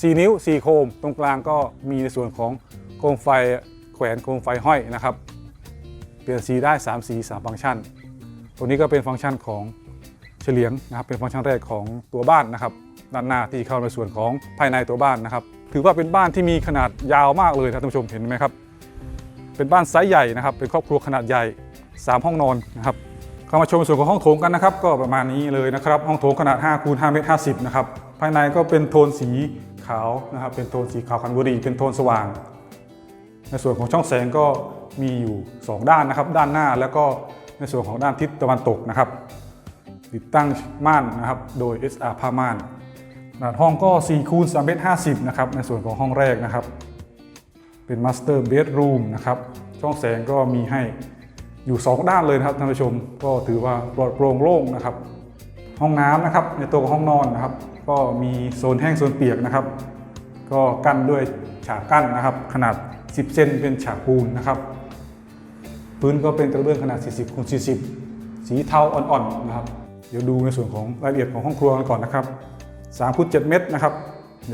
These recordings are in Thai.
4 นิ้ว 4 โคม ตรงกลางก็มีในส่วนของโคมไฟแขวนโคมไฟห้อยนะครับ เปลี่ยนสีได้ 3 สี 3 ฟังก์ชัน ตัวนี้ก็เป็นฟังก์ชันของเฉลียงนะครับ เป็นฟังก์ชันแรกของตัวบ้านนะครับ ด้านหน้าที่เข้าในส่วนของภายในตัวบ้านนะครับ ถือว่าเป็นบ้านที่มีขนาดยาวมากเลยนะท่านผู้ชมเห็นไหมครับ เป็นบ้านไซส์ใหญ่นะครับ เป็นครอบครัวขนาดใหญ่ 3 ห้องนอนนะครับเข้ามาชมส่วนของห้องโถงกันนะครับ ก็ประมาณนี้เลยนะครับ ห้องโถงขนาด5คูณ5เมตร50นะครับ ภายในก็เป็นโทนสี ขาวนะครับ เป็นโทนสีขาวคันบุรีเป็นโทนสว่าง ในส่วนของช่องแสงก็มีอยู่ 2 ด้านนะครับ ด้านหน้าแล้วก็ในส่วนของด้านทิศตะวันตกนะครับ ติดตั้งม่านนะครับ โดย SR ผ้าม่านขนาดห้องก็4คูณ3เมตร50นะครับ ในส่วนของห้องแรกนะครับ เป็นมาสเตอร์เบดรูมนะครับ ช่องแสงก็มีให้อยู่ 2 ด้านเลยนะครับท่านผู้ชม ก็ถือว่าปลอดโปร่งโล่งนะครับ ห้องน้ำนะครับ ในตัวของห้องนอนนะครับ ก็มีโซนแห้งโซนเปียกนะครับ ก็กั้นด้วยฉากกั้นนะครับ ขนาด 10 เซนเป็นฉากปูนนะครับ พื้นก็เป็นกระเบื้องขนาด 40คูณ40 สีเทาอ่อนๆนะครับ เดี๋ยวดูในส่วนของรายละเอียดของห้องครัวกันก่อนนะครับ3คูณ7เมตรนะครับ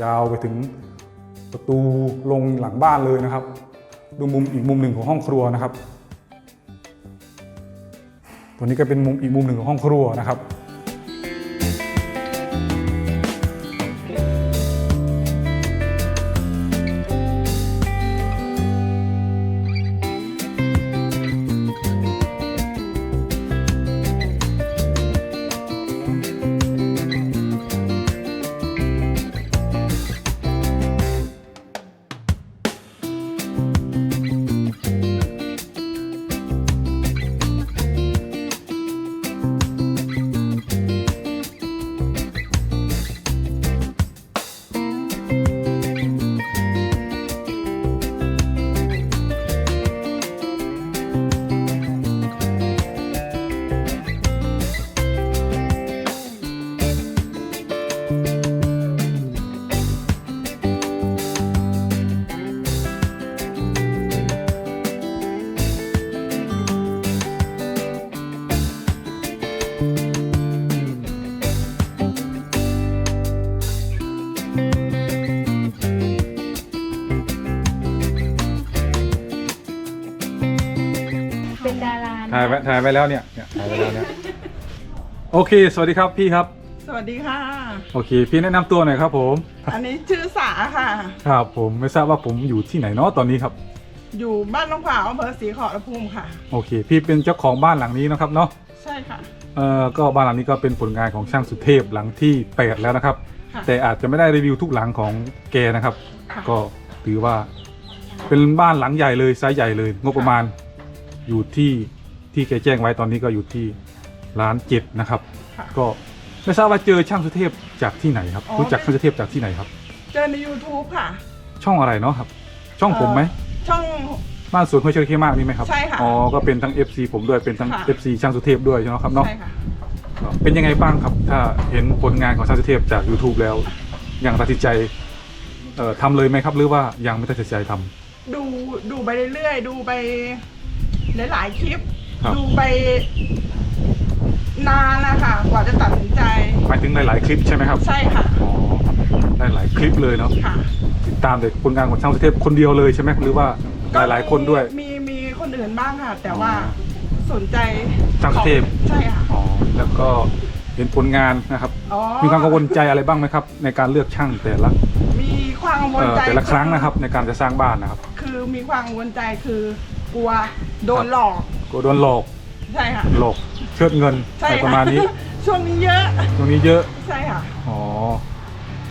ยาวไปถึงประตูลงหลังบ้านเลยนะครับ ดูมุมอีกมุมหนึ่งของห้องครัวนะครับ ตัวนี้ก็เป็นมุมอีกมุมหนึ่งของห้องครัวนะครับารานะถ่ายไว้ถ่ายไว้แล้วเนี่ยเนี่ยถ่ายไว้แล้วเนี่ยโอเค สวัสดีครับพี่ครับ สวัสดีค่ะ โอเค พี่แนะนำตัวหน่อยครับ ผม อันนี้ชื่อสาค่ะ ครับผมไม่ทราบว่าผมอยู่ที่ไหนเนาะตอนนี้ครับ อยู่บ้านน้องขวาวอำเภอศรีขอรภูมิค่ะ โอเค พี่เป็นเจ้าของบ้านหลังนี้นะครับเนาะใช่ค่ะ เอ่อก็บ้านหลังนี้ก็เป็นผลงานของช่างสุเทพหลังที่8แล้วนะครับ ค่ะ แต่อาจจะไม่ได้รีวิวทุกหลังของแกนะครับ ค่ะ ก็ถือว่าเป็นบ้านหลังใหญ่เลยไซส์ใหญ่เลย งบประมาณอยู่ที่ ที่แกแจ้งไว้ตอนนี้ก็อยู่ที่ล้านเจ็ดนะครับ ค่ะ ก็ไม่ทราบว่าเจอช่างสุเทพจากที่ไหนครับ อ๋อ รู้จักช่างสุเทพจากที่ไหนครับ เจอใน YouTube ค่ะ ช่องอะไรเนาะครับ ช่องผมไหมเอ่อช่อง บ้านสวนห้วยเชลเคมากนี่ไหมครับใช่ค่ะอ๋อก็เป็นทั้ง FC ผมด้วยเป็นทั้ง ค่ะ FC ช่างสุเทพด้วยใช่ไหมครับเนาะ ใช่ค่ะก็เป็นยังไงบ้างครับ ถ้าเห็นผลงานของช่างสุเทพจาก YouTube แล้วยังตัดสินใจเอ่อทำเลยไหมครับ หรือว่ายังไม่ตัดสินใจทำดูดูไปเรื่อยๆ ดูไปหลายๆคลิป ครับ ดูไปนานนะคะกว่าจะตัดสินใจหมายถึงหลาย ๆ คลิปใช่ไหมครับใช่ค่ะอ๋อได้หลายคลิปเลยเนาะค่ะ ติดตามแต่ผลงานของช่างสุเทพคนเดียวเลยใช่ไหมหรือว่าหลาย ๆ คนด้วย มีมีคนอื่นบ้างค่ะ แต่ว่าสนใจช่างสุเทพ ของใช่ค่ะอ๋อแล้วก็เห็นผลงานนะครับ อ๋อมีความกังวลใจอะไรบ้างไหมครับ ในการเลือกช่างแต่ละมีความกังวลเอ่อใจแต่ละครั้งนะครับ ในการจะสร้างบ้านนะครับ คือมีความกังวลใจคือกลัวโดนหลอก ก็โดนหลอกใช่ค่ะ หลอกเชิดเงินใช่อะไรค่ประมาณนี้ ช่วงนี้เยอะ ตรงนี้เยอะใช่ค่ะอ๋อ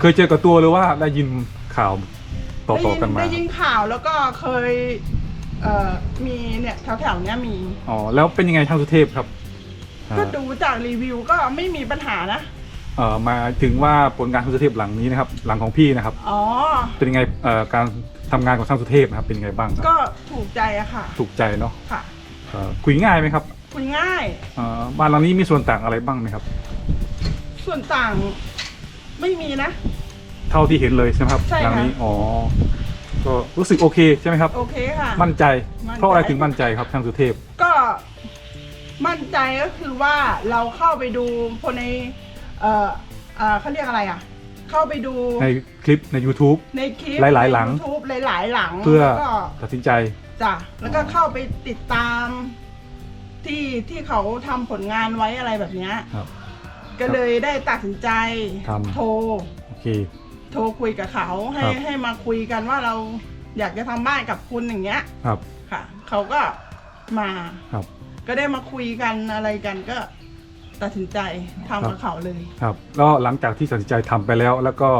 เคยเจอกับตัวหรือว่าได้ยินข่าวต่ได้อยิๆกันมาได้ยินข่าวแล้วก็เคยเอ่อมีเนี่ยแถวๆเนี้ยมี อ๋อแล้วเป็นยังไงช่างสุเทพครับก็อ่าดูจากรีวิวก็ไม่มีปัญหานะ เอ่อมาถึงว่าผลงานช่างสุเทพหลังนี้นะครับ หลังของพี่นะครับ อ๋อ เป็นยังไงเอ่อการทำงานของช่างสุเทพนะครับเป็นยังไงบ้างครับก็ถูกใจอะค่ะ ถูกใจเนาะค่ะ เอ่อคุยง่ายไหมครับคุยง่าย เอ่อบ้านหลังนี้มีส่วนต่างอะไรบ้างไหมครับ ส่วนต่างไม่มีนะ เท่าที่เห็นเลยใช่ไหมครับใช่ค่ะ หลันี้อ๋อก็รู้สึกโอเคใช่ไหมครับ โอเคค่ะ มั่นใจ มั่นใจ เพราะอะไรถึงมั่นใจครับช่างสุเทพก็มั่นใจก็คือว่าเราเข้าไปดูคนใน เอ่อเอ่อเขาเรียกอะไรอะ เข้าไปดูในคลิปใน YouTube ในคลิปหลายๆหลัง ใน YouTube หลาย ๆ หลังเพื่อแล้วก็ตัดสินใจ จ้ะแล้วก็เข้าไปติดตามที่ที่เขาทำผลงานไว้อะไรแบบเนี้ยครับ ก็เลยได้ตัดสินใจทำ โทร โอเค โทรคุยกับเขาให้ครับ ให้มาคุยกันว่าเราอยากจะทำบ้านกับคุณอย่างเงี้ยครับค่ะ เขาก็มา ครับก็ได้มาคุยกันอะไรกันก็ตัดสินใจทำกับเขาเลย ครับก็หลังจากที่ตัดสินใจทำไปแล้ว แล้วก็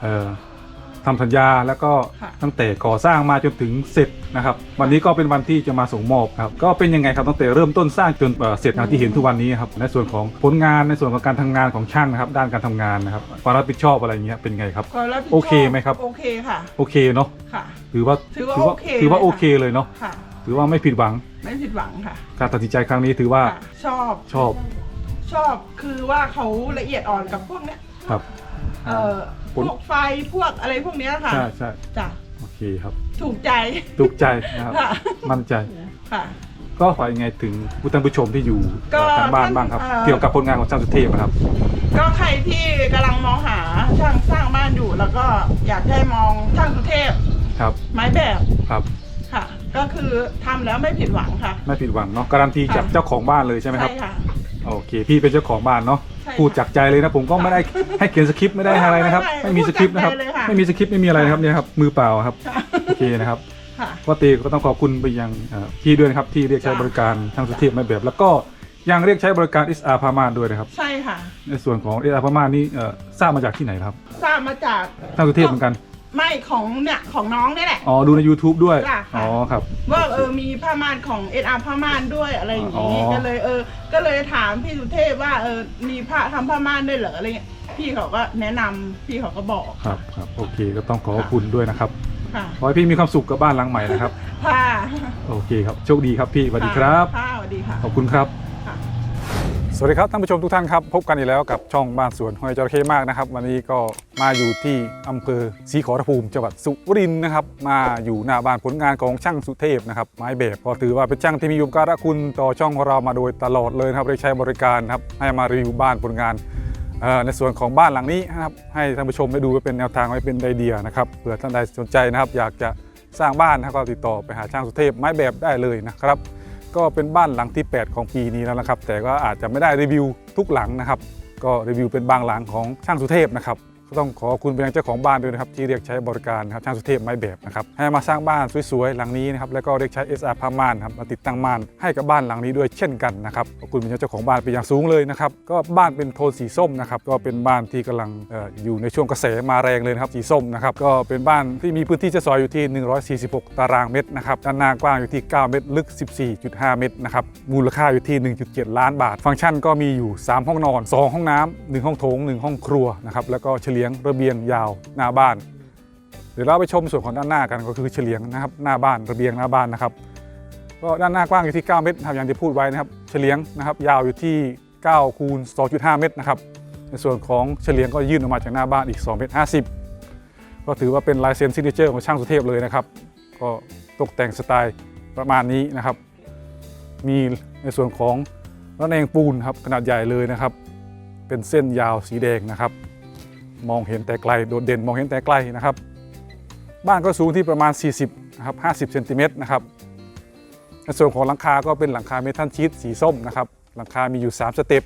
เอ่อ ทำสัญญาแล้วก็ค่ะ ตั้งแต่ก่อสร้างมาจนถึงเสร็จนะครับวันนี้ก็เป็นวันที่จะมาส่งมอบครับก็เป็นยังไงครับตั้งแต่เริ่มต้นสร้างจนเอ่อเสร็จอย่างที่เห็นทุกวันนี้ครับในส่วนของผลงานในส่วนของการทำงานของช่างนะครับด้านการทำงานนะครับความรับผิดชอบอะไรอย่างเงี้ยเป็นไงครับ ความรับผิดชโอเคไหมครับ โอเคค่ะ โอเคเนาะค่ะ ถือว่าถือว่าถือว่าโอเคถือว่าเลยโอค่ะ เคเลยเนาะค่ะ ถือว่าไม่ผิดหวังไม่ผิดหวังค่ะการตัดสินใจครั้งนี้ถือว่าค่ะ ชอบชอบชอบคือว่าเขาละเอียดอ่อนกับพวกเนี้ย ครับ เอ่อผพลวกไฟพวกอะไรพวกเนี้ยค่ะใช่ใช่จ้ะโอเคครับ ถูกใจ ถูกใจนะครับ ค่ะ มั่นใจ ค่ะ ก็ฝากยังไงถึงผู้ท่านผู้ชมที่อยู่ก็ทางบ้านบ้างครับ ท่านเอ่อ เกี่ยวกับผลงานของช่างสุเทพนะครับ ก็ใครที่กำลังมองหาช่างสร้างบ้านอยู่ แล้วก็อยากให้มองช่างสุเทพครับ ไม้แบบครับ ค่ะ ก็คือทำแล้วไม่ผิดหวังค่ะ ไม่ผิดหวังเนาะ การันตีจากค่ะ เจ้าของบ้านเลยใช่ไหมครับใช่ค่ะ โอเค พี่เป็นเจ้าของบ้านเนาะใช่ค่ะพูดจากใจเลยนะผมก็ไม่ได้ให้เขียนสคริปต์ไม่ได้อะไรนะครับไม่ไม่ไม่มีสคริปต์นะครับพูดจากใจเลยค่ะ ไม่มีสคริปต์ไม่มีอะไรนะครับเนี่ยครับมือเปล่าครับค่ะโอเคนะครับ ค่ะ ก็ตีก็ต้องขอบคุณไปยังเอ่อพี่ด้วยนะครับ ที่เรียกใช้จ้ะบริการช่างสุเทพไม่แบบ แล้วก็ยังเรียกใช้บริการ SR พามาด้วยนะครับ ใช่ค่ะ ในส่วนของ SR พามานี่เอ่อทราบมาจากที่ไหนครับทราบมาจากช่างสุเทพเหมือนกัน ไม่ของเนี่ยของน้องนี่แหละ อ๋อดูใน YouTube ด้วย จ้ะค่ะ อ๋อครับ ว่าเออมีผ้าม่านของเอ็อาผ้าม่านด้วยอะไรอย่างอ๋นี้อก็เลยเออ ก็เลยถามพี่สุเทพว่าเออมีผ้าทำผ้าม่านด้วยเหรออะไรเงี้ยพี่เขาก็แนะนำพี่เขาก็บอกครับครับโอเคก็ต้องขอขอบคุณด้วยนะครับค่ะขอให้พี่มีความสุขกับบ้านหลังใหม่นะครับ ค่ะโอเคครับโชคดีครับพี่สวัสดีครับ ค่ะสวัสดีค่ะ ขอบคุณครับค่ะส วัสดีครับท่านผู้ชมทุกท่านครับพบกันอีกแล้วกับช่องบ้านสวนห้อยจระเข้มากนะครับ วันนี้ก็มาอยู่ที่อำเภอศรีขอรภูมิจังหวัดสุรินทร์นะครับ มาอยู่หน้าบ้านผลงานของช่างสุเทพนะครับไม้แบบก็ถือว่าเป็นช่างที่มีอุปการะคุณต่อช่องของเรามาโดยตลอดเลยนะครับได้ใช้บริการครับให้มารีวิวบ้านผลงานในส่วนของบ้านหลังนี้นะครับให้ท่านผู้ชมได้ดูไว้เป็นแนวทางไว้เป็นไอเดียนะครับเผื่อท่านใดสนใจนะครับ อยากจะสร้างบ้านนะครับก็ติดต่อไปหาช่างสุเทพไม้แบบได้เลยนะครับ ก็เป็นบ้านหลังที่ 8 ของปีนี้แล้วนะครับ แต่ก็อาจจะไม่ได้รีวิวทุกหลังนะครับ ก็รีวิวเป็นบางหลังของช่างสุเทพนะครับ ต้องขอคุณไปยังเจ้าของบ้านด้วยนะครับที่เรียกใช้บริการนะครับช่างสุเทพไม้แบบนะครับให้มาสร้างบ้านสวยๆหลังนี้นะครับแล้วก็เรียกใช้ SR ผ้าม่านครับมาติดตั้งม่านให้กับบ้านหลังนี้ด้วยเช่นกันนะครับขอบคุณไปยังเจ้าของบ้านเป็นอย่างสูงเลยนะครับก็บ้านเป็นโทนสีส้มนะครับก็เป็นบ้านที่กำลังอออยู่ในช่วงกระแสมาแรงเลยนะครับสีส้มนะครับก็เป็นบ้านที่มีพื้นที่จะซอยอยู่ที่ 146 ตารางเมตรนะครับด้านหน้ากว้างอยู่ที่ 9 เมตร ลึก 14.5 เมตรนะครับมูลค่าอยู่ที่ 1.7 ล้านบาท ฟังก์ชันก็มีอยู่ 3 ห้องนอน 2 ห้องน้ำ1ห้องโถง 1 ห้องครัวนะครับแล้วก็เฉลียงระเบียงยาวหน้าบ้าน เดี๋ยวเราไปชมส่วนของด้านหน้ากันก็คือเฉลียงนะครับหน้าบ้านระเบียงหน้าบ้านนะครับก็ด้านหน้ากว้างอยู่ที่ 9 เมตรครับอย่างที่พูดไว้นะครับ เฉลียงนะครับยาวอยู่ที่9คูณ2.5 เมตรนะครับในส่วนของเฉลียงก็ยื่นออกมาจากหน้าบ้านอีก2เมตร50 ก็ถือว่าเป็นลายเซ็นซิกเนเจอร์ของช่างสุเทพเลยนะครับ ก็ตกแต่งสไตล์ประมาณนี้นะครับ มีในส่วนของระแนงปูนครับขนาดใหญ่เลยนะครับ เป็นเส้นยาวสีแดงนะครับ มองเห็นแต่ไกลโดดเด่นมองเห็นแต่ไกลนะครับ บ้านก็สูงที่ประมาณ 40นะครับ50เซนติเมตรนะครับในส่วนของหลังคาก็เป็นหลังคาเมทัลชีตสีส้มนะครับหลังคามีอยู่ 3 สเต็ป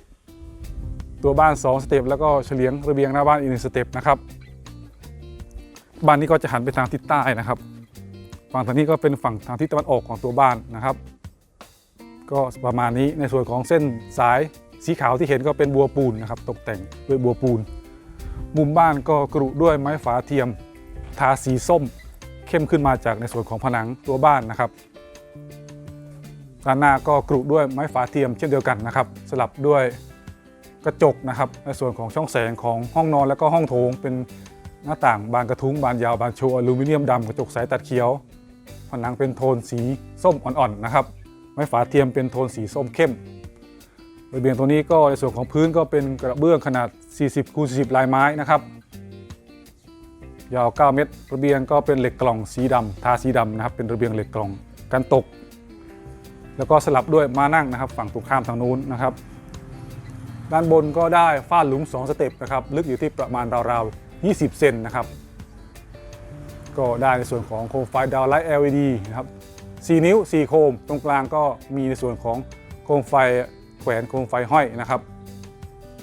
ตัวบ้าน 2 สเต็ปแล้วก็เฉลียงระเบียงหน้าบ้านอีกหนึ่งสเต็ปนะครับบ้านนี้ก็จะหันไปทางทิศใต้นะครับฝั่งทางนี้ก็เป็นฝั่งทางทิศตะวันออกของตัวบ้านนะครับ ก็ประมาณนี้ในส่วนของเส้นสายสีขาวที่เห็นก็เป็นบัวปูนนะครับ ตกแต่งด้วยบัวปูน มุมบ้านก็กรุด้วยไม้ฝาเทียม ทาสีส้ม เข้มขึ้นมาจากในส่วนของผนังตัวบ้านนะครับด้านหน้าก็กรุด้วยไม้ฝาเทียมเช่นเดียวกันนะครับ สลับด้วยกระจกนะครับ ในส่วนของช่องแสงของห้องนอนและก็ห้องโถง เป็นหน้าต่างบานกระทุ้งบานยาวบานโชว์อลูมิเนียมดำกระจกใสตัดเขียว ผนังเป็นโทนสีส้มอ่อนๆนะครับ ไม้ฝาเทียมเป็นโทนสีส้มเข้ม ระเบียงตัวนี้ก็ในส่วนของพื้นก็เป็นกระเบื้องขนาด 40คูณ40 ลายไม้นะครับ ยาว 9 เมตร ระเบียงก็เป็นเหล็กกล่องสีดำทาสีดำนะครับ เป็นระเบียงเหล็กกล่องกันตก แล้วก็สลับด้วยมานั่งนะครับ ฝั่งตรงข้ามทางนู้นนะครับ ด้านบนก็ได้ฝ้าหลุม 2 สเต็ปนะครับ ลึกอยู่ที่ประมาณราว20 เซนนะครับ ก็ได้ในส่วนของโคมไฟดาวไลท์ LED นะครับ 4 นิ้ว 4 โคม ตรงกลางก็มีในส่วนของโคมไฟ วนโคมไฟห้อยนะครับ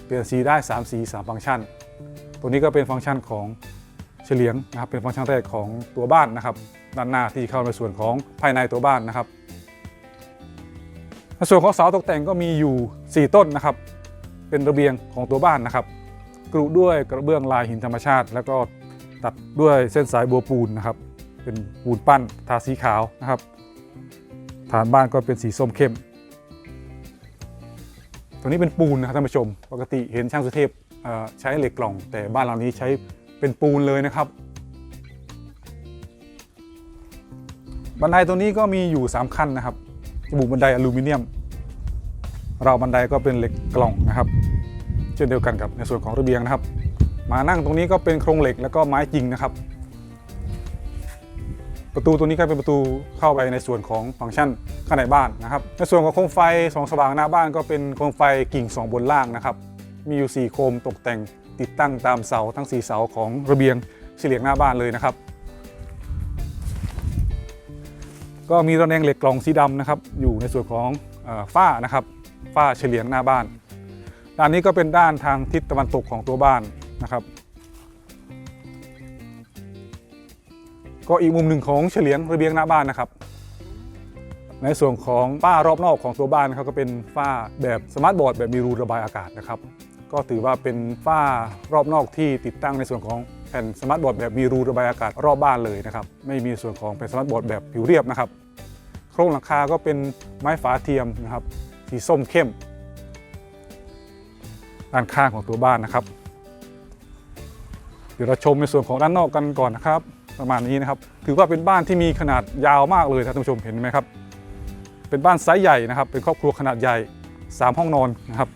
เปลี่ยนสีได้ 3 สี 3 ฟังก์ชัน ตัวนี้ก็เป็นฟังก์ชันของเฉลียงนะครับ เป็นฟังก์ชันแรกของตัวบ้านนะครับด้านหน้าที่เข้าในส่วนของภายในตัวบ้านนะครับในส่วนของเสาตกแต่งก็มีอยู่ 4 ต้นนะครับ เป็นระเบียงของตัวบ้านนะครับ กรุด้วยกระเบื้องลายหินธรรมชาติ แล้วก็ตัดด้วยเส้นสายบัวปูนนะครับ เป็นปูนปั้นทาสีขาวนะครับ ฐานบ้านก็เป็นสีส้มเข้ม ตัวนี้เป็นปูนนะครับท่านผู้ชม ปกติเห็นช่างสุเทพใช้เหล็กกล่อง แต่บ้านหลังนี้ใช้เป็นปูนเลยนะครับ บันไดตัวนี้ก็มีอยู่ 3 ขั้นนะครับจมูกบันไดอลูมิเนียม เราบันไดก็เป็นเหล็กกล่องนะครับ เช่นเดียวกันกับในส่วนของระเบียงนะครับ มานั่งตรงนี้ก็เป็นโครงเหล็กแล้วก็ไม้จริงนะครับ ประตูตัวนี้ก็เป็นประตูเข้าไปในส่วนของฟังก์ชันข้างในบ้านนะครับในส่วนของโคมไฟสองสว่างหน้าบ้านก็เป็นโคมไฟกิ่งสองบนล่างนะครับ มีอยู่ 4 โคมตกแต่งติดตั้งตามเสาทั้ง 4 เสาของระเบียงเฉลียงหน้าบ้านเลยนะครับ ก็มีระแนงเหล็กกล่องสีดำนะครับ อยู่ในส่วนของอฝ้านะครับฝ้าเฉลียงหน้าบ้าน ด้านนี้ก็เป็นด้านทางทิศตะวันตกของตัวบ้านนะครับ ก็อีกมุมหนึ่งของเฉลียงระเบียงหน้าบ้านนะครับ ในส่วนของฝ้ารอบนอกของตัวบ้านนะครับก็เป็นฝ้าแบบสมาร์ทบอร์ดแบบมีรูระบายอากาศนะครับ ก็ถือว่าเป็นฝ้ารอบนอกที่ติดตั้งในส่วนของแผ่นสมาร์ทบอร์ดแบบมีรูระบายอากาศรอบบ้านเลยนะครับ ไม่มีส่วนของเป็นสมาร์ทบอร์ดแบบผิวเรียบนะครับ โครงหลังคาก็เป็นไม้ฝาเทียมนะครับสีส้มเข้ม ด้านข้างของตัวบ้านนะครับ เดี๋ยวเราชมในส่วนของด้านนอกกันก่อนนะครับ ประมาณนี้นะครับ ถือว่าเป็นบ้านที่มีขนาดยาวมากเลยท่านผู้ชมเห็นไหมครับ เป็นบ้านไซส์ใหญ่นะครับ เป็นครอบครัวขนาดใหญ่ 3 ห้องนอนนะครับ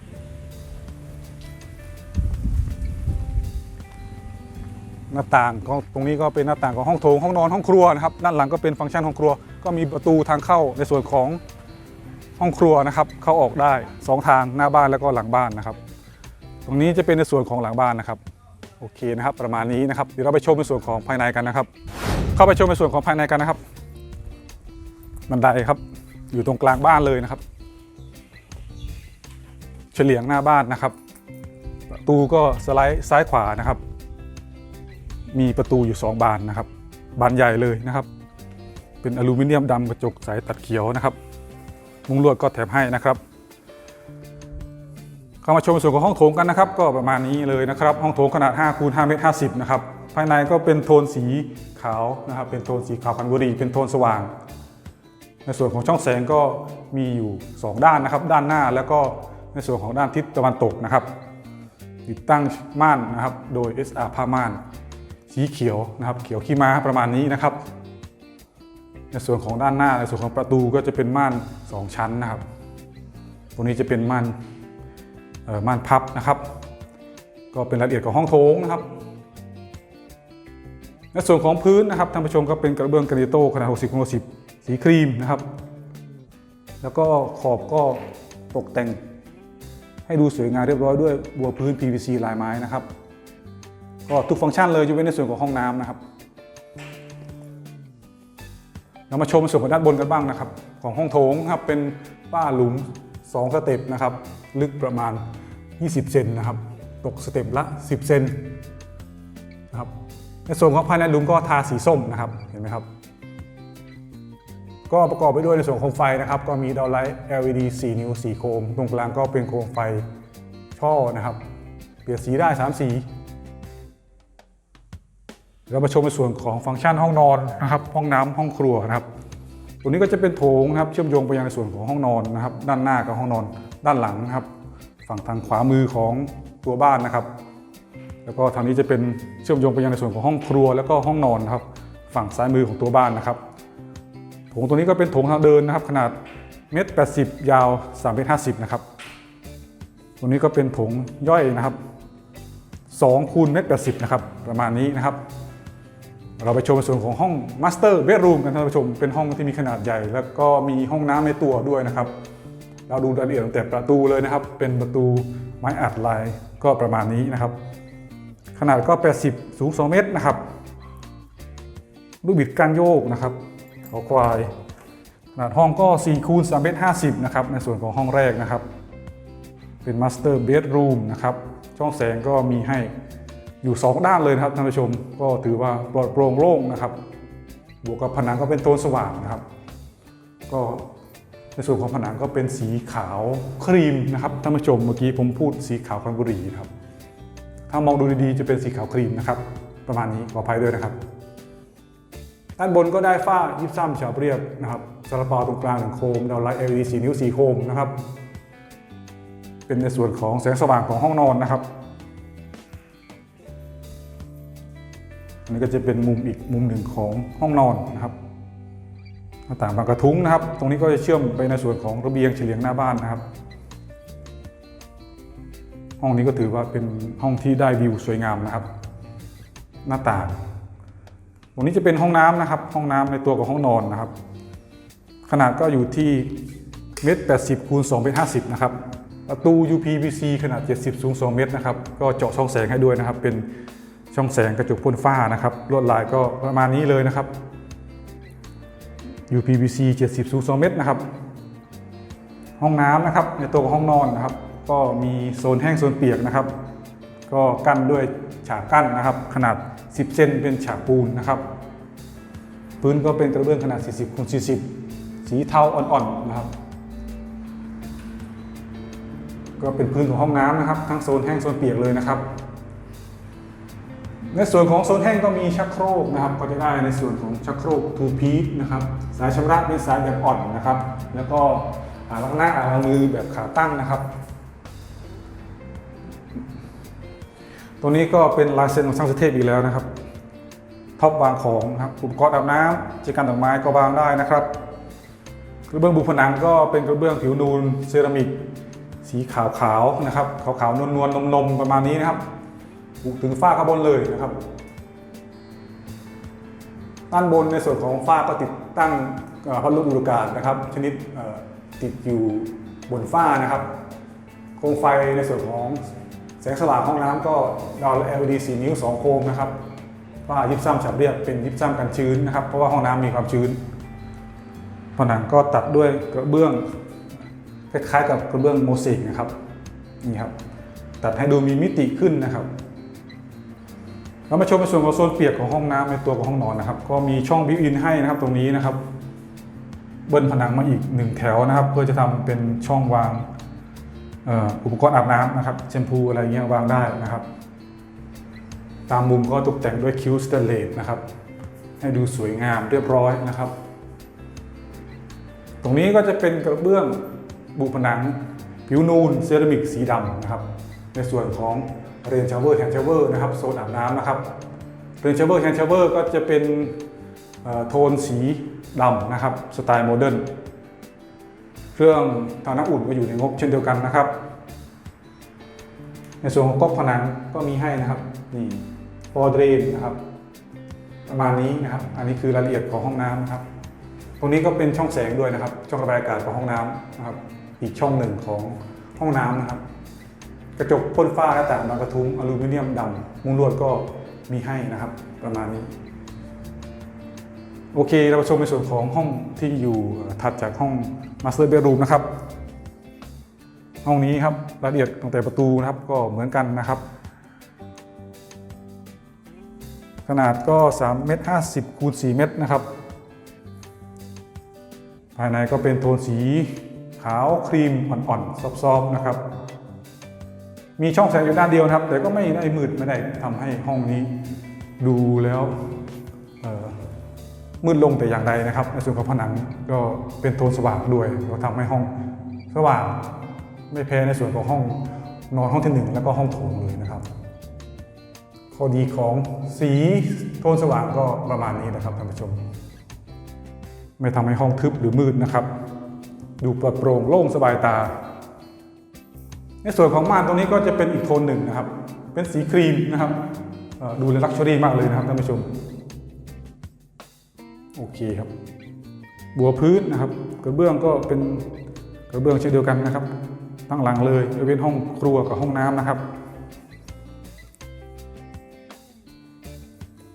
หน้าต่างของตรงนี้ก็เป็นหน้าต่างของห้องโถงห้องนอนห้องครัวนะครับ ด้านหลังก็เป็นฟังก์ชันห้องครัว ก็มีประตูทางเข้าในส่วนของห้องครัวนะครับ เข้าออกได้สองทางหน้าบ้านแล้วก็หลังบ้านนะครับ ตรงนี้จะเป็นในส่วนของหลังบ้านนะครับ โอเคนะครับ ประมาณนี้นะครับเดี๋ยวเราไปชมในส่วนของภายในกันนะครับ เข้าไปชมในส่วนของภายในกันนะครับ บันไดครับ อยู่ตรงกลางบ้านเลยนะครับ เฉลียงหน้าบ้านนะครับ ประตูก็สไลด์ซ้ายขวานะครับ มีประตูอยู่ 2 บานนะครับ บานใหญ่เลยนะครับ เป็นอลูมิเนียมดำกระจกใสตัดเขียวนะครับ มุงลวดก็แถมให้นะครับ เข้ามาชมส่วนของห้องโถงกันนะครับ ก็ประมาณนี้เลยนะครับ ห้องโถงขนาด5คูณ5เมตร50นะครับภายในก็เป็นโทนสีขาวนะครับ เป็นโทนสีขาวพันบุรีเป็นโทนสว่าง ในส่วนของช่องแสงก็มีอยู่ 2 ด้านนะครับ ด้านหน้าแล้วก็ในส่วนของด้านทิศตะวันตกนะครับ ติดตั้งม่านนะครับ โดย SR ผ้าม่าน สีเขียวนะครับ เขียวขี้ม้าประมาณนี้นะครับ ในส่วนของด้านหน้าในส่วนของประตูก็จะเป็นม่าน 2 ชั้นนะครับ ตรงนี้จะเป็นม่าน ม่านพับนะครับ ก็เป็นรายละเอียดของห้องโถงนะครับในส่วนของพื้นนะครับท่านผู้ชมก็เป็นกระเบื้องกรานิโต้ขนาด 60คูณ60 สีครีมนะครับ แล้วก็ขอบก็ตกแต่ง ให้ดูสวยงามเรียบร้อยด้วยบัวพื้น PVC ลายไม้นะครับ ก็ทุกฟังก์ชันเลยยกเว้นในส่วนของห้องน้ำนะครับ เรามาชมส่วนของด้านบนกันบ้างนะครับ ของห้องโถงครับเป็นฝ้าหลุม 2 สเต็ปนะครับ ลึกประมาณ 20 เซนนะครับ ตกสเต็ปละ 10 เซนนะครับในส่วนของภายในหลุมก็ทาสีส้มนะครับเห็นไหมครับ ก็ประกอบไปด้วยในส่วนของโคมไฟนะครับ ก็มีดาวไลท์ LED 4 นิ้ว 4 โคม ตรงกลางก็เป็นโคมไฟช่อนะครับ เปลี่ยนสีได้ 3 สี เรามาชมในส่วนของฟังก์ชันห้องนอนนะครับ ห้องน้ำห้องครัวนะครับ ตรงนี้ก็จะเป็นโถงนะครับ เชื่อมโยงไปยังในส่วนของห้องนอนนะครับ ด้านหน้ากับห้องนอน ด้านหลังนะครับ ฝั่งทางขวามือของตัวบ้านนะครับ แล้วก็ทางนี้จะเป็นเชื่อมโยงไปยังในส่วนของห้องครัวแล้วก็ห้องนอนครับ ฝั่งซ้ายมือของตัวบ้านนะครับโถงตัวนี้ก็เป็นโถงทางเดินนะครับ ขนาดเมตรแปดสิบยาว3เมตรห้าสิบนะครับตรงนี้ก็เป็นโถงย่อยนะครับ2คูณเมตรแปดสิบนะครับประมาณนี้นะครับ เราไปชมในส่วนของห้องมาสเตอร์เบดรูมกันท่านผู้ชมเป็นห้องที่มีขนาดใหญ่ แล้วก็มีห้องน้ำในตัวด้วยนะครับ เราดูรายละเอียดตั้งแต่ประตูเลยนะครับ เป็นประตูไม้อัดลายก็ประมาณนี้นะครับ ขนาดก็ 80 สูง 2 เมตรนะครับ ลูกบิดการโยกนะครับขาควาย ขนาดห้องก็4คูณ3เมตร50 นะครับ ในส่วนของห้องแรกนะครับ เป็นมาสเตอร์เบดรูมนะครับ ช่องแสงก็มีให้อยู่ 2 ด้านเลยนะครับท่านผู้ชมก็ถือว่าปลอดโปร่งโล่งนะครับ บวกกับผนังก็เป็นโทนสว่างนะครับ ก็ ในส่วนของผนังก็เป็นสีขาวครีมนะครับท่านผู้ชมเมื่อกี้ผมพูดสีขาวคอนบุรีนะครับถ้ามองดูดีๆจะเป็นสีขาวครีมนะครับ ประมาณนี้ขออภัยด้วยนะครับ ด้านบนก็ได้ฝ้ายิบซ้ำฉาบเรียบนะครับซาลาเปาตรงกลางหนึ่งโคมดาวไลท์ LED 4นิ้ว4โคมนะครับ เป็นในส่วนของแสงสว่างของห้องนอนนะครับอันนี้ก็จะเป็นมุมอีกมุมหนึ่งของห้องนอนนะครับ หน้าต่างบานกระทุ้งนะครับ ตรงนี้ก็จะเชื่อมไปในส่วนของระเบียงเฉลียงหน้าบ้านนะครับ ห้องนี้ก็ถือว่าเป็นห้องที่ได้วิวสวยงามนะครับ หน้าต่าง ตรงนี้จะเป็นห้องน้ำนะครับ ห้องน้ำในตัวของห้องนอนนะครับ ขนาดก็อยู่ที่เมตรแปดสิบคูณ2เมตรห้าสิบนะครับประตู UPVC ขนาด 70 สูง 2 เมตรนะครับ ก็เจาะช่องแสงให้ด้วยนะครับ เป็นช่องแสงกระจกพ่นฝ้านะครับ ลวดลายก็ประมาณนี้เลยนะครับ UPVC 70สูง2เมตรนะครับ ห้องน้ำนะครับในตัวของห้องนอนนะครับ ก็มีโซนแห้งโซนเปียกนะครับ ก็กั้นด้วยฉากกั้นนะครับ ขนาด 10 เซนเป็นฉากปูนนะครับ พื้นก็เป็นกระเบื้องขนาด 40คูณ40 สีเทาอ่อนๆนะครับ ก็เป็นพื้นของห้องน้ำนะครับ ทั้งโซนแห้งโซนเปียกเลยนะครับ ในส่วนของโซนแห้งก็มีชักโครกนะครับก็จะได้ในส่วนของชักโครกทูพีทนะครับสายชำระเป็นสายแบบอ่อนนะครับ แล้วก็ล้างหน้าอ่างล้างมือแบบขาตั้งนะครับตรงนี้ก็เป็นลายเซ็นของช่างสุเทพอีกแล้วนะครับท็อปวางของนะครับอุปกรณ์อาบน้ำจัดการดอกไม้ก็วางได้นะครับ กระเบื้องบุผนังก็เป็นกระเบื้องผิวนูนเซรามิก สีขาวขาวๆนะครับขาวขาวๆนวลๆนมๆประมาณนี้นะครับ ถึงฝ้าข้างบนเลยนะครับ ด้านบนในส่วนของฝ้าก็ติดตั้งพัดลมอุดกาศนะครับ ชนิดติดอยู่บนฝ้านะครับ โคมไฟในส่วนของแสงสว่างห้องน้ำก็ดาว LED 4 นิ้ว 2 โคมนะครับฝ้ายิบซ้ำฉับเรียบเป็นยิบซ้ำกันชื้นนะครับ เพราะว่าห้องน้ำมีความชื้นผนังก็ตัดด้วยกระเบื้องคล้ายๆกับกระเบื้องโมเสกนะครับนี่ครับ ตัดให้ดูมีมิติขึ้นนะครับ เรามาชมในส่วนของโซนเปียกของห้องน้ำในตัวของห้องนอนนะครับ ก็มีช่องบิวอินให้นะครับตรงนี้นะครับ เบิ้ลผนังมาอีกหนึ่งแถวนะครับ เพื่อจะทำเป็นช่องวางอุปกรณ์อาบน้ำนะครับแชมพูอะไรเงี้ยวางได้นะครับ ตามมุมก็ตกแต่งด้วยคิ้วสเตนเลสนะครับ ให้ดูสวยงามเรียบร้อยนะครับ ตรงนี้ก็จะเป็นกระเบื้องบุผนังผิวนูนเซรามิกสีดำนะครับ ในส่วนของ เรนชาวเวอร์แฮนด์ชาวเวอร์นะครับโซนอาบน้ำนะครับเรนชาวเวอร์แฮนด์ชาวเวอร์ก็จะเป็นโทนสีดำนะครับสไตล์โมเดิร์นเครื่องทำน้ำอุ่นก็อยู่ในงบเช่นเดียวกันนะครับ ในส่วนของก๊อกผนังก็มีให้นะครับนี่ฟอร์เดรนนะครับ ประมาณนี้นะครับ อันนี้คือรายละเอียดของห้องน้ำนะครับ ตรงนี้ก็เป็นช่องแสงด้วยนะครับ ช่องระบายอากาศของห้องน้ำนะครับ อีกช่องหนึ่งของห้องน้ำนะครับ กระจกพ่นฝ้าหน้าต่างบานกระทุ้งอลูมิเนียมดำมุ้งลวดก็มีให้นะครับ ประมาณนี้ โอเคเรามาชมในส่วนของห้องที่อยู่ถัดจากห้อง Master Bedroom นะครับ ห้องนี้ครับรายละเอียดตั้งแต่ประตูนะครับก็เหมือนกันนะครับ ขนาดก็3เมตร50คูณ4เมตรนะครับ ภายในก็เป็นโทนสีขาวครีมอ่อนๆซอฟๆนะครับ มีช่องแสงอยู่ด้านเดียวนะครับ แต่ก็ไม่ได้มืดไม่ได้ทำให้ห้องนี้ดูแล้วมืดลงแต่อย่างใดนะครับ ในส่วนของผนังก็เป็นโทนสว่างด้วยก็ทำให้ห้องสว่างไม่แพ้ในส่วนของห้องนอนห้องที่หนึ่งแล้วก็ห้องโถงเลยนะครับ ข้อดีของสีโทนสว่างก็ประมาณนี้นะครับท่านผู้ชม ไม่ทำให้ห้องทึบหรือมืดนะครับ ดูปลอดโปร่งโล่งสบายตา ในส่วนของม่านตรงนี้ก็จะเป็นอีกโทนหนึ่งนะครับ เป็นสีครีมนะครับดูเลยลักชัวรี่มากเลยนะครับท่านผู้ชม โอเคครับ บัวพื้นนะครับกระเบื้องก็เป็นกระเบื้องเช่นเดียวกันนะครับทั้งหลังเลยยกเว้นห้องครัวกับห้องน้ำนะครับ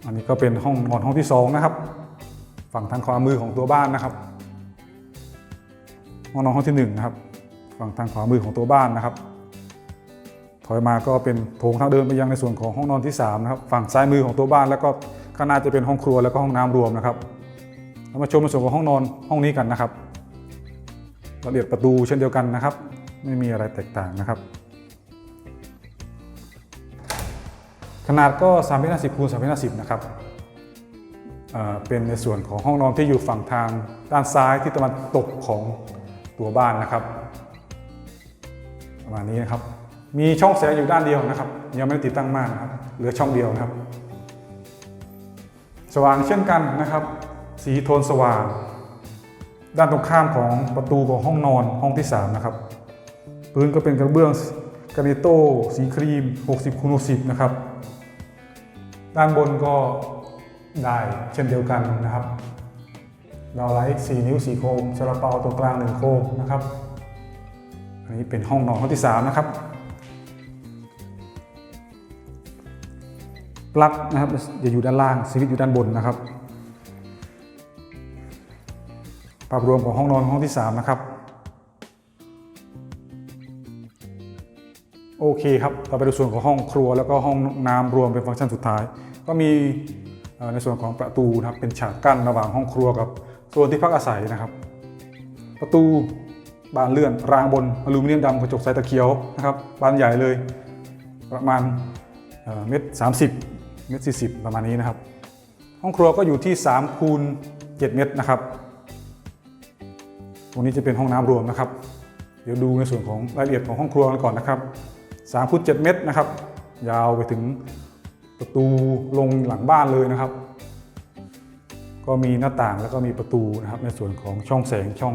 อันนี้ก็เป็นห้องนอนห้องที่สองนะครับ ฝั่งทางขวามือของตัวบ้านนะครับ ห้องนอนห้องที่หนึ่งนะครับ ฝั่งทางขวามือของตัวบ้านนะครับ ถอยมาก็เป็นโถงทางเดินไปยังในส่วนของห้องนอนที่3นะครับฝั่งซ้ายมือของตัวบ้านแล้วก็ข้างหน้าจะเป็นห้องครัวแล้วก็ห้องน้ำรวมนะครับเรามาชมในส่วนของห้องนอนห้องนี้กันนะครับรายละเอียดประตูเช่นเดียวกันนะครับ ไม่มีอะไรแตกต่างนะครับ ขนาดก็3เมตร50คูณ3เมตร50นะครับเเป็นในส่วนของห้องนอนที่อยู่ฝั่งทางด้านซ้ายที่ตะวันตกของตัวบ้านนะครับ ประมาณนี้นะครับ มีช่องแสงอยู่ด้านเดียวนะครับ ยังไม่ติดตั้งม่านนะครับเหลือช่องเดียวนะครับ สว่างเช่นกันนะครับ สีโทนสว่าง ด้านตรงข้ามของประตูของห้องนอนห้องที่ 3 นะครับพื้นก็เป็นกระเบื้องกานิโต้สีครีม 60คูณ60นะครับ ด้านบนก็ได้เช่นเดียวกันนะครับดาวไลท์4นิ้ว 4 โคมซาลาเปาตรงกลาง 1 โคมนะครับ อันนี้เป็นห้องนอนห้องที่ 3 นะครับ ปลั๊กนะครับจะอยู่ด้านล่างสวิตช์อยู่ด้านบนนะครับ ภาพรวมของห้องนอนห้องที่ 3 นะครับ โอเคครับ เราไปดูส่วนของห้องครัวแล้วก็ห้องน้ำรวมเป็นฟังก์ชันสุดท้าย ก็มีในส่วนของประตูนะครับเป็นฉากกั้นระหว่างห้องครัวกับส่วนที่พักอาศัยนะครับ ประตูบานเลื่อนรางบนอลูมิเนียมดำกระจกใสตะเขียวนะครับบานใหญ่เลยประมาณเอ่อเมตรสามสิบ เมตรสี่สิบประมาณนี้นะครับ ห้องครัวก็อยู่ที่3คูณ7เมตรนะครับ ตรงนี้จะเป็นห้องน้ำรวมนะครับ เดี๋ยวดูในส่วนของรายละเอียดของห้องครัวกันก่อนนะครับ3คูณ7เมตรนะครับ ยาวไปถึงประตูลงหลังบ้านเลยนะครับ ก็มีหน้าต่างแล้วก็มีประตูนะครับ ในส่วนของช่องแสงช่อง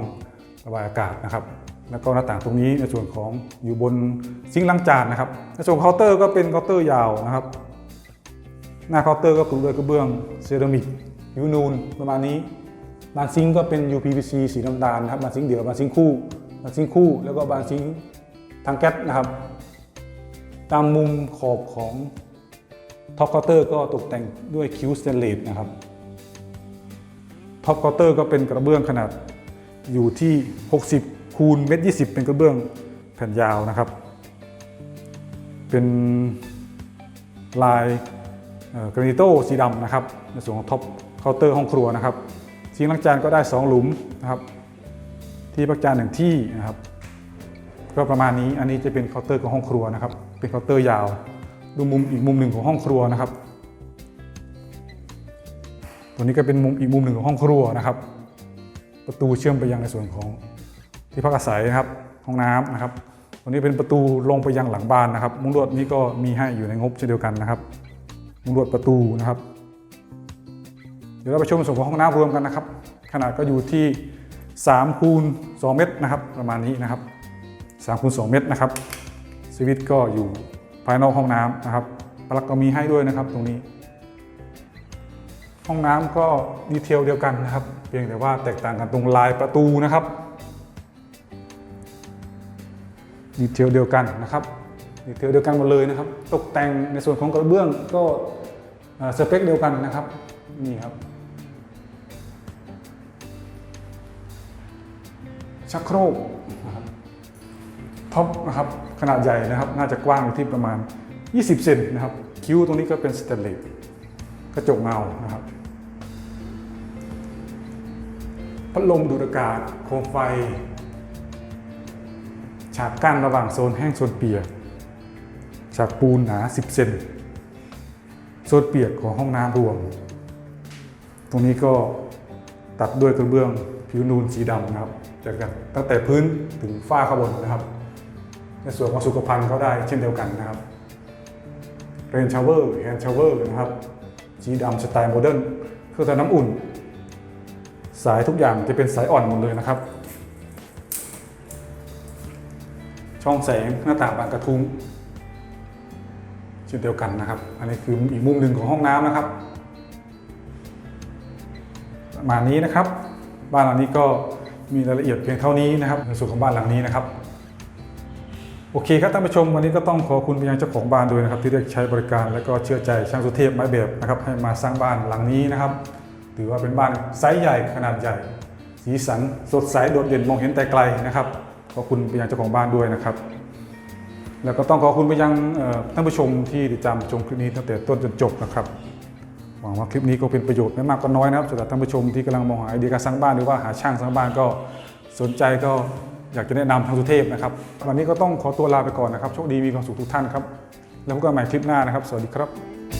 ระบายอากาศนะครับ แล้วก็หน้าต่างตรงนี้ในส่วนของอยู่บนซิงค์ล้างจานนะครับ ในส่วนเคาน์เตอร์ก็เป็นเคาน์เตอร์ยาวนะครับ หน้าเคาน์เตอร์ก็ปูด้วยกระเบื้องเซรามิกยูนูนประมาณนี้บานซิงก็เป็น UPVC สีน้ำตาลนะครับบานซิงเดี่ยวบานซิงคู่บานซิงคู่แล้วก็บานซิงทางแก๊สนะครับ ตามมุมขอบของท็อปเคาน์เตอร์ก็ตกแต่งด้วยคิวสเตนเลสนะครับท็อปเคาน์เตอร์ก็เป็นกระเบื้องขนาดอยู่ที่ 60 คูณเมตร20เป็นกระเบื้องแผ่นยาวนะครับ เป็นลาย กรานิโต้สีดำนะครับในส่วนของท็อปเคาน์เตอร์ห้องครัวนะครับซิงล้างจานก็ได้ 2 หลุมนะครับที่พักจานหนึ่งที่นะครับก็ประมาณนี้อันนี้จะเป็นเคาน์เตอร์ของห้องครัวนะครับ เป็นเคาน์เตอร์ยาว ดูมุมอีกมุมหนึ่งของห้องครัวนะครับตัวนี้ก็เป็นมุมอีกมุมหนึ่งของห้องครัวนะครับ ประตูเชื่อมไปยังในส่วนของที่พักอาศัยนะครับห้องน้ำนะครับตัวนี้เป็นประตูลงไปยังหลังบ้านนะครับ มุ้งลวดนี้ก็มีให้อยู่ในงบเช่นเดียวกันนะครับ มุงลวดประตูนะครับ เดี๋ยวเราไปชมส่วนของห้องน้ำรวมกันนะครับ ขนาดก็อยู่ที่3คูณ2เมตรนะครับ ประมาณนี้นะครับ3คูณ2เมตรนะครับสวิตก็อยู่ภายนอกห้องน้ำนะครับปลั๊กก็มีให้ด้วยนะครับตรงนี้ ห้องน้ำก็ดีเทลเดียวกันนะครับ เพียงแต่ว่าแตกต่างกันตรงลายประตูนะครับดีเทลเดียวกันนะครับ ดีเทลเดียวกันหมดเลยนะครับ ตกแต่งในส่วนของกระเบื้องก็สเปคเดียวกันนะครับ นี่ครับ ชักโครกนะครับท็อปนะครับ ขนาดใหญ่นะครับ น่าจะกว้างอยู่ที่ประมาณ 20 เซนนะครับ คิ้วตรงนี้ก็เป็นสแตนเลสกระจกเงานะครับ พัดลมดูดอากาศ โคมไฟ ฉากกั้นระหว่างโซนแห้งโซนเปียก ฉากปูนหนา 10 เซนโซนเปียกของห้องน้ำรวม ตรงนี้ก็ตัดด้วยกระเบื้องผิวนูนสีดำนะครับ จากตั้งแต่พื้นถึงฝ้าข้างบนนะครับ ในส่วนของสุขภัณฑ์ก็ได้เช่นเดียวกันนะครับเรนชาวเวอร์แฮนชาวเวอร์นะครับสีดำสไตล์โมเดิร์นเครื่องทำน้ำอุ่น สายทุกอย่างจะเป็นสายอ่อนหมดเลยนะครับ ช่องแสงหน้าต่างบานกระทุ้ง เช่นเดียวกันนะครับ อันนี้คืออีกมุมหนึ่งของห้องน้ำนะครับประมาณนี้นะครับ บ้านหลังนี้ก็มีรายละเอียดเพียงเท่านี้นะครับในส่วนของบ้านหลังนี้นะครับ โอเคครับท่านผู้ชมวันนี้ก็ต้องขอคุณไปยังเจ้าของบ้านด้วยนะครับ ที่ได้ใช้บริการและก็เชื่อใจช่างสุเทพไม้แบบนะครับให้มาสร้างบ้านหลังนี้นะครับ ถือว่าเป็นบ้านไซส์ใหญ่ขนาดใหญ่ สีสันสดใสโดดเด่นมองเห็นแต่ไกลนะครับขอบคุณไปยังเจ้าของบ้านด้วยนะครับ แล้วก็ต้องขอบคุณไปยังท่านผู้ชมที่ติดตามชมคลิปนี้ตั้งแต่ต้นจนจบนะครับ หวังว่าคลิปนี้ก็เป็นประโยชน์ไม่มากก็น้อยนะครับสำหรับท่านผู้ชมที่กำลังมองหาไอเดียการสร้างบ้านหรือว่าหาช่างสร้างบ้านก็สนใจก็อยากจะแนะนำทางสุเทพนะครับ วันนี้ก็ต้องขอตัวลาไปก่อนนะครับ โชคดีมีความสุขทุกท่านครับ แล้วพบกันใหม่คลิปหน้านะครับ สวัสดีครับ